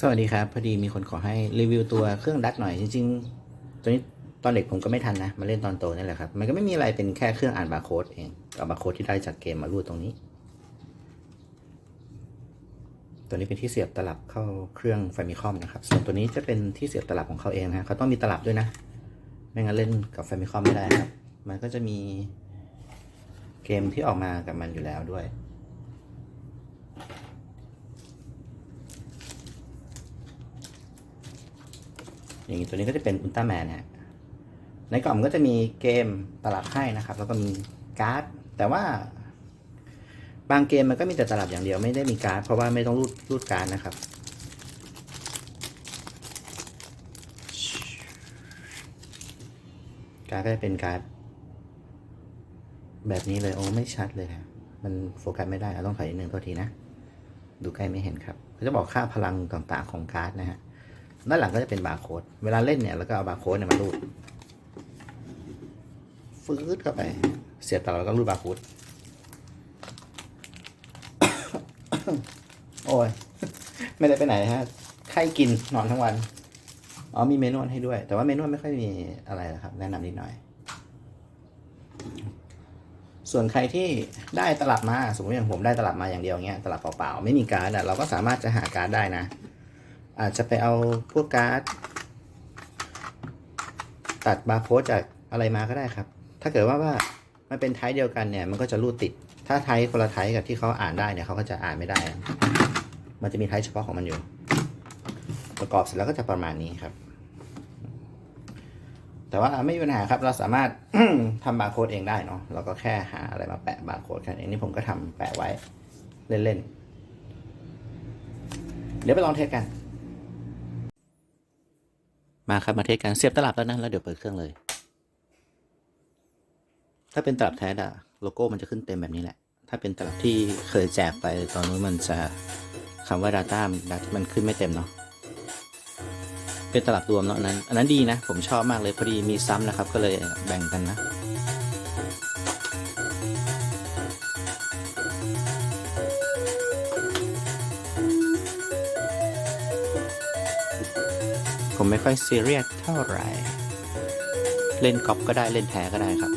สวัสดีครับ พอดีมีคนขอให้รีวิวตัวเครื่องดักหน่อยจริงๆตัวนี้ตอนเด็กผมก็ไม่ทันนะ มาเล่นตอนโตนี่แหละครับ มันก็ไม่มีอะไรเป็นแค่เครื่องอ่านบาร์โค้ดเองเอาบาร์โค้ดที่ได้จากเกมมารูดตรงนี้ ตัวนี้เป็นที่เสียบตลับเข้าเครื่องไฟมิคอมนะครับ ส่วนตัวนี้จะเป็นที่เสียบตลับของเขาเองนะเขาต้องมีตลับด้วยนะ ไม่งั้นเล่นกับไฟมิคอมไม่ได้ครับ มันก็จะมีเกมที่ออกมากับมันอยู่แล้วด้วย อย่างนี้ตัวนี้ก็จะเป็นอุลตร้าแมนฮะในกล่องก็จะมีเกมตลับให้นะครับ แล้วก็มีการ์ด แต่ว่า บางเกมมันก็มีแต่ตลับอย่างเดียวไม่ได้มีการ์ด เพราะว่าไม่ต้องรูดรูดการ์ดนะครับ การ์ดก็จะเป็นการ์ดแบบนี้เลยโอ้ไม่ชัดเลยฮะมันโฟกัสไม่ได้เราต้องถอยนิดนึงโทษทีนะ ดูใกล้ไม่เห็นครับเขาจะบอกค่าพลังต่างๆของการ์ดนะฮะ ด้านหลังก็จะเป็นบาร์โค้ด เวลาเล่นเนี่ยแล้วก็เอาบาร์โค้ดเนี่ยมารูดฟืดเข้าไป เสียบต่อแล้วก็รูดบาร์โค้ด โอ้ย ไม่ได้ไปไหนฮะ ไข้กินนอนทั้งวัน อ๋อมีเมนวลให้ด้วย แต่ว่าเมนวลไม่ค่อยมีอะไรนะครับ แนะนำนิดหน่อย ส่วนใครที่ได้ตลับมา สมมติอย่างผมได้ตลับมาอย่างเดียวเงี้ย ตลับเปล่าๆ ไม่มีการ์ดเราก็สามารถจะหาการ์ดได้นะ อาจจะไปเอาพวกการ์ดตัดบาร์โค้ดจากอะไรมาก็ได้ครับ ถ้าเกิดว่าว่ามันเป็นไทป์เดียวกันเนี่ย มันก็จะรูดติด ถ้าไทป์คนละไทป์กับที่เขาอ่านได้เนี่ยเขาก็จะอ่านไม่ได้ มันจะมีไทป์เฉพาะของมันอยู่ ประกอบเสร็จแล้วก็จะประมาณนี้ครับ แต่ว่าไม่มีปัญหาครับ เราสามารถทำบาร์โค้ดเองได้เนาะ เราก็แค่หาอะไรมาแปะบาร์โค้ดแค่นี้นี่ผมก็ทำแปะไว้เล่นๆ เดี๋ยวไปลองเทสกัน มาครับมาเทสกันเสียบตลับแล้วนะแล้วเดี๋ยวเปิดเครื่องเลย ถ้าเป็นตลับแท้อะโลโก้มันจะขึ้นเต็มแบบนี้แหละ ถ้าเป็นตลับที่เคยแจกไปตอนนู้นมันจะคำว่า Data มันมันขึ้นไม่เต็มเนาะเป็นตลับรวมเนาะนนั้น อันนั้นดีนะ ผมชอบมากเลยพอดีมีซ้ำนะครับ ก็เลยแบ่งกันนะ ผมไม่ค่อยซีเรียสเท่าไหร่ เล่นกอล์ฟก็ได้เล่นแท้ก็ได้ครับ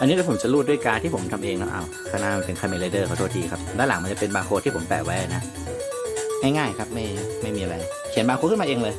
อันนี้เดี๋ยวผมจะรูดด้วยการที่ผมทำเองนะเอ้าข้างหน้ามันเป็นคาเมลเดอร์ขอโทษทีครับ ด้านหลังมันจะเป็นบาร์โค้ดที่ผมแปะไว้นะ ง่ายๆครับไม่ไม่มีอะไร เขียนบาร์โค้ดขึ้นมาเองเลย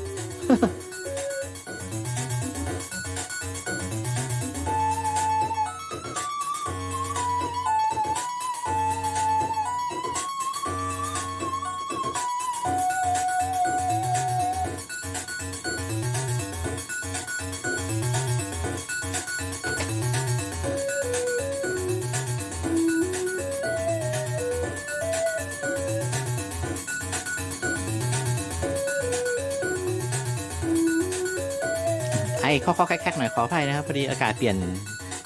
ไอ้ข้อข้อแคกๆหน่อยขออภัยนะครับพอดีอากาศเปลี่ยน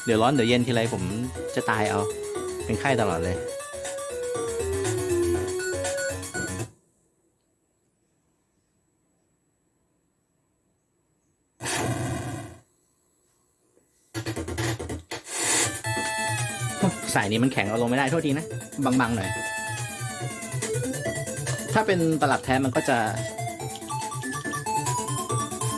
เดี๋ยวร้อนเดี๋ยวเย็นทีไรผมจะตายเอาเป็นไข้ตลอดเลย สายนี้มันแข็งเอาลงไม่ได้โทษทีนะ บางๆหน่อย ถ้าเป็นตลับแท้มันก็จะ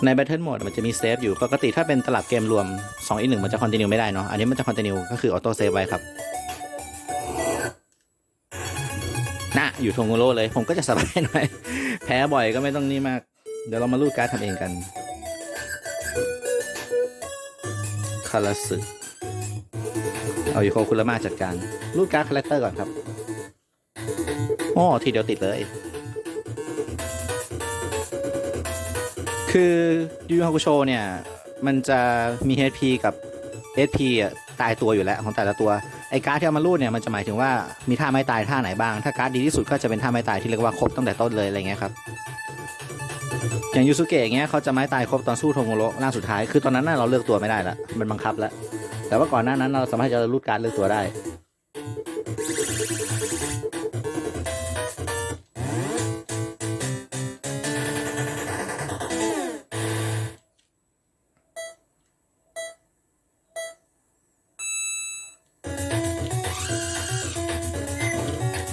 ใน Battle Mode มันจะมีเซฟอยู่ ปกติถ้าเป็นตลับเกมรวม2อีก1มันจะคอนติเนียไม่ได้เนาะ อันนี้มันจะคอนติเนียก็คือออโต้เซฟไว้ครับนะอยู่ทงโกโลเลย ผมก็จะสบายหน่อย แพ้บ่อยก็ไม่ต้องนี่มาก เดี๋ยวเรามาลูดการ์ดทำเองกัน คาราสึเอาอยู่โคคุระมาจัดการ ลูดการ์ดคาแรคเตอร์ก่อนครับ โอ้ทีเดียวติดเลย คือยูยูฮากุโชเนี่ย มันจะมี HP กับ SP อะตายตัวอยู่แล้วของแต่ละตัว ไอ้การ์ดที่เอามารูดเนี่ยมันจะหมายถึงว่ามีท่าไม้ตายท่าไหนบ้าง ถ้าการ์ดดีที่สุดก็จะเป็นท่าไม้ตายที่เรียกว่าครบตั้งแต่ต้นเลยอะไรเงี้ยครับ อย่างยูสุเกะอย่างเงี้ยเขาจะไม้ตายครบตอนสู้โทโมโระร่างสุดท้าย คือตอนนั้นน่ะเราเลือกตัวไม่ได้ละมันบังคับแล้วแต่ว่าก่อนหน้านั้นเราสามารถจะรูดการ์ดเลือกตัวได้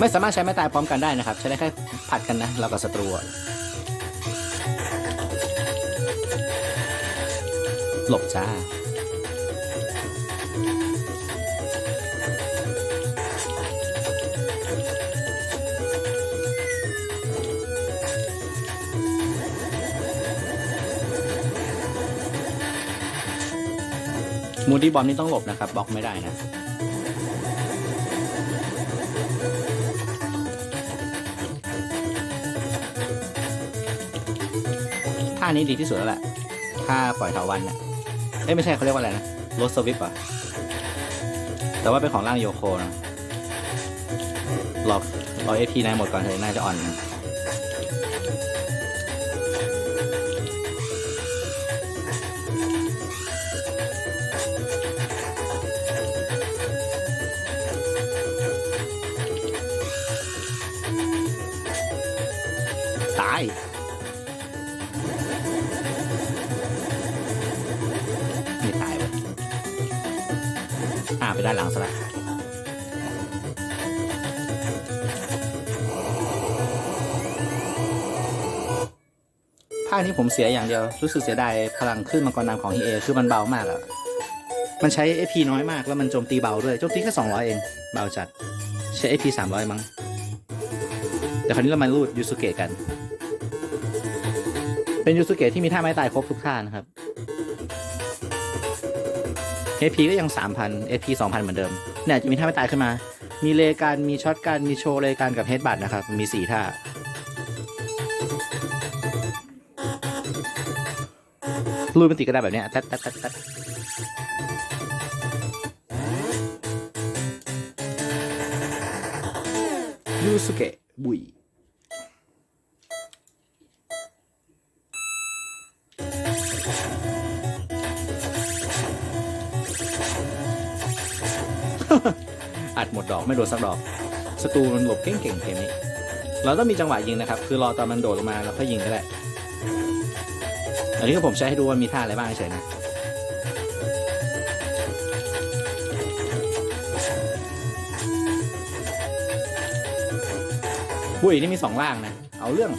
ไม่สามารถใช้ไม้ตายพร้อมกันได้นะครับ ใช้ได้แค่ผัดกันนะ เรากับศัตรูหลบจ้า มูดี้บอมนี่ต้องหลบนะครับบล็อกไม่ได้นะ ท่านี้ดีที่สุดแล้วแหละท่าปล่อยถาวันเนี่ยเอ้ยไม่ใช่เขาเรียกว่าอะไรนะโรสวิปอะแต่ว่าเป็นของร่างโยโคนะรอรอเอฟพีนายหมดก่อนเถอะน่าจะอ่อนนะตาย ไปด้านหลังซะละภาคนี้ผมเสียอย่างเดียว รู้สึกเสียดายพลังขึ้นมังกรน้ำของฮีเอคือมันเบามากอะมันใช้ AP น้อยมากแล้วมันโจมตีเบาด้วยโจมตีแค่200เองเบาจัดใช้ AP 300มั้งแต่คราวนี้เรามาลูดยูสุเกะกัน เป็นยูสุเกะที่มีท่าไม้ตายครบทุกท่านะครับ AP ก็ยัง 3,000 AP 2,000 เหมือนเดิม เนี่ยจะมีท่าไม่ตายขึ้นมา มีเลการมีช็อตการมีโชว์เลการกับเฮดบัตนะครับ มี 4 ท่าลูมันติดก็ได้แบบเนี้ยตัดตัดตัดตัดยูสุเกะบุย อัดหมดดอกไม่โดนสักดอกศัตรูมันหลบเก่งๆเกมนี้ เราต้องมีจังหวะยิงนะครับ คือรอตอนมันโดดลงมาแล้วค่อยยิงก็ได้ อันนี้ก็ผมใช้ให้ดูว่ามีท่าอะไรบ้างเฉยนะบุ้ยนี่มีสองล่างนะ เอาเรื่อง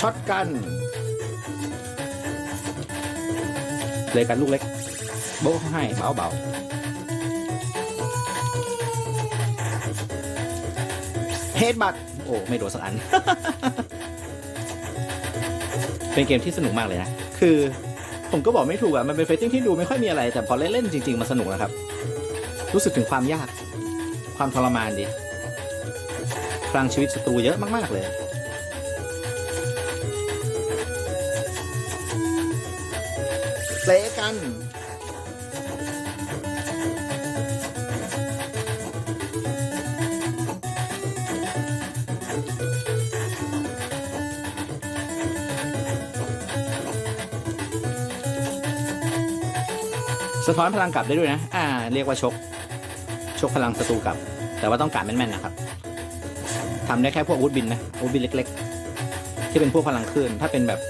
ช็อตกัน เลยกันลูกเล็ก โบ๊ะให้เบาเบาเฮดบัตโอ้ไม่โดนสักอัน เป็นเกมที่สนุกมากเลยนะ คือ ผมก็บอกไม่ถูกอะ มันเป็นเฟซติ้งที่ดูไม่ค่อยมีอะไร แต่พอเล่นๆจริง ๆ มันสนุกนะครับ รู้สึกถึงความยาก ความทรมานดีพลังชีวิตศัตรูเยอะมาก ๆ เลย เตะกันสะท้อนพลังกลับได้ด้วยนะ อ่า เรียกว่าชก ชกพลังศัตรูกลับ แต่ว่าต้องการแม่นๆนะครับทำได้แค่พวกอาวุธบินนะอาวุธบินเล็ก ๆ ที่เป็นพวกพลังคลื่น ถ้าเป็นแบบ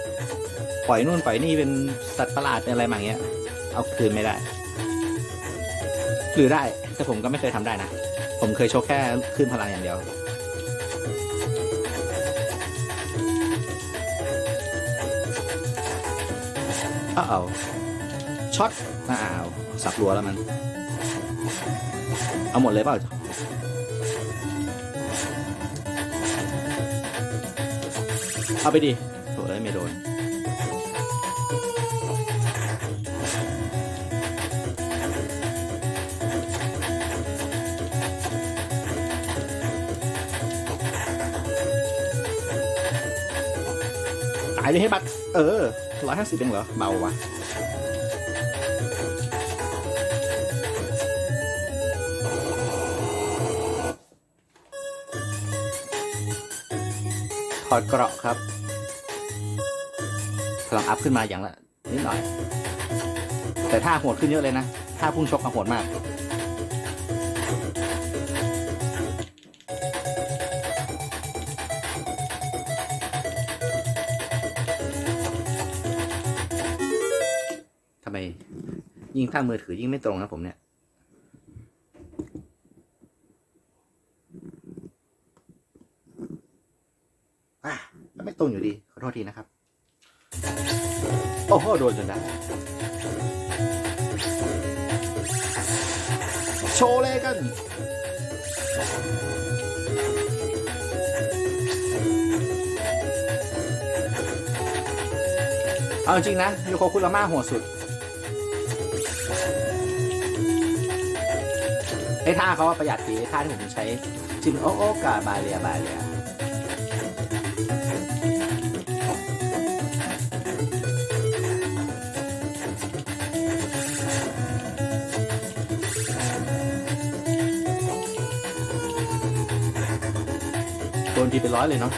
ปล่อยนู่นปล่อยนี่เป็นสัตว์ประหลาดเป็นอะไรมาอย่างเงี้ย เอาคืนไม่ได้ หรือได้แต่ผมก็ไม่เคยทำได้นะ ผมเคยโชว์แค่ขึ้นพลังอย่างเดียว อ้าวช็อตอ้าวสับรัวแล้วมัน เอาหมดเลยเปล่าเอาไปดิโถเอ้ยไม่โดนายไปให้บัตรเออร้อยห้าสิบเองเหรอ เบาวะถอดเกราะครับ พลังอัพขึ้นมาอย่างละนิดหน่อย แต่ท่าโหดขึ้นเยอะเลยนะ ท่าพุ่งชกมาโหดมาก ไม ยิ่งตั้งมือถือยิ่งไม่ตรงนะผมเนี่ยอะไม่ตรงอยู่ดี ขอโทษทีนะครับ โอ้โห โดนจนได้ โชว์เลยกันเอาจริงนะยูโคคุณละม่าหัวสุด ไอ้ท่าเขาว่าประหยัดดีไอ้ท่าที่ผมใช้ชิมโอโอกาบาเลียบาเลียโดนทีเป็นร้อยเลยเนาะ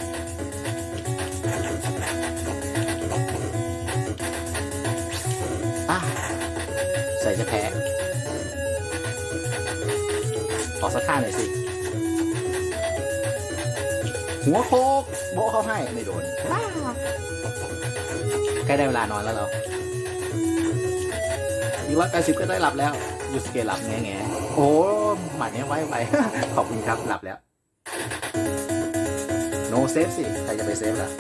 อสักท่าหน่อยสิ หัวโคกโบะเข้าให้ไม่โดนว้าใกล้ได้เวลานอนแล้วเราอีกร้อยแปดสิบก็ได้หลับแล้วยูสเกะหลับแง่แง่โอ้หมัดเนี้ยไว้ไปขอบคุณครับหลับแล้ว โนเซฟสิ ใครจะไปเซฟล่ะ